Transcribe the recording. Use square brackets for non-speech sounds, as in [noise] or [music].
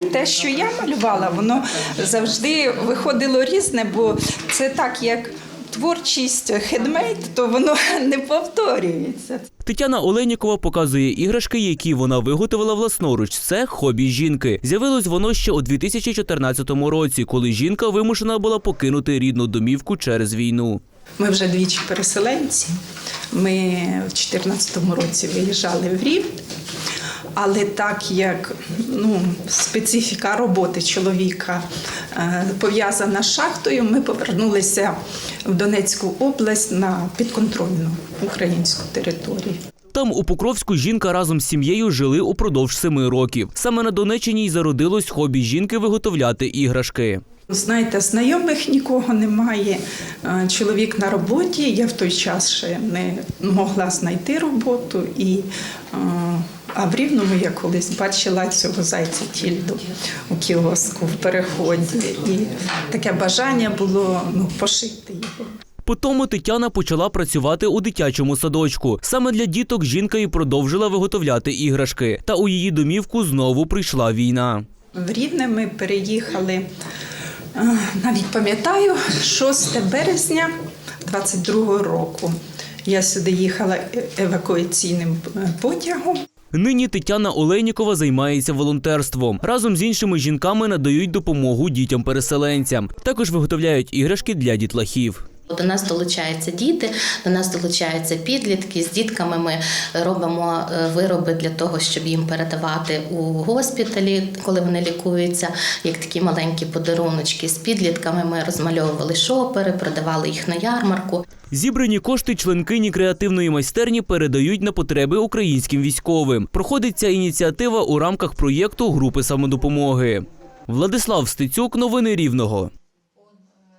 Те, що я малювала, воно завжди виходило різне, бо це так, як творчість хедмейд, то воно [laughs] не повторюється. Тетяна Оленікова показує іграшки, які вона виготовила власноруч. Це хобі жінки. З'явилось воно ще у 2014 році, коли жінка вимушена була покинути рідну домівку через війну. Ми вже двічі переселенці. Ми в 2014 році виїжджали в Рів. Але так як ну, специфіка роботи чоловіка е, пов'язана з шахтою, ми повернулися в Донецьку область на підконтрольну українську територію. Там у Покровську жінка разом з сім'єю жили упродовж семи років. Саме на Донеччині й зародилось хобі жінки виготовляти іграшки. Знаєте, знайомих нікого немає. Е, Чоловік на роботі. Я в той час ще не могла знайти роботу. І, е, а в Рівному я колись бачила цього зайця тільду у кіоску в переході. І таке бажання було ну, пошити його. Потому Тетяна почала працювати у дитячому садочку. Саме для діток жінка і продовжила виготовляти іграшки. Та у її домівку знову прийшла війна. В Рівне ми переїхали, е, навіть пам'ятаю, 6 березня 22 року. Я сюди їхала е- евакуаційним е, потягом. Нині Тетяна Оленікова займається волонтерством. Разом з іншими жінками надають допомогу дітям-переселенцям. Також виготовляють іграшки для дітлахів. До нас долучаються діти, до нас долучаються підлітки. З дітками ми робимо е, вироби для того, щоб їм передавати у госпіталі, коли вони лікуються, як такі маленькі подаруночки. З підлітками ми розмальовували шопери, продавали їх на ярмарку. Зібрані кошти членкині креативної майстерні передають на потреби українським військовим. Проходить ця ініціатива у рамках проєкту групи самодопомоги. Владислав Стецюк, новини Рівного.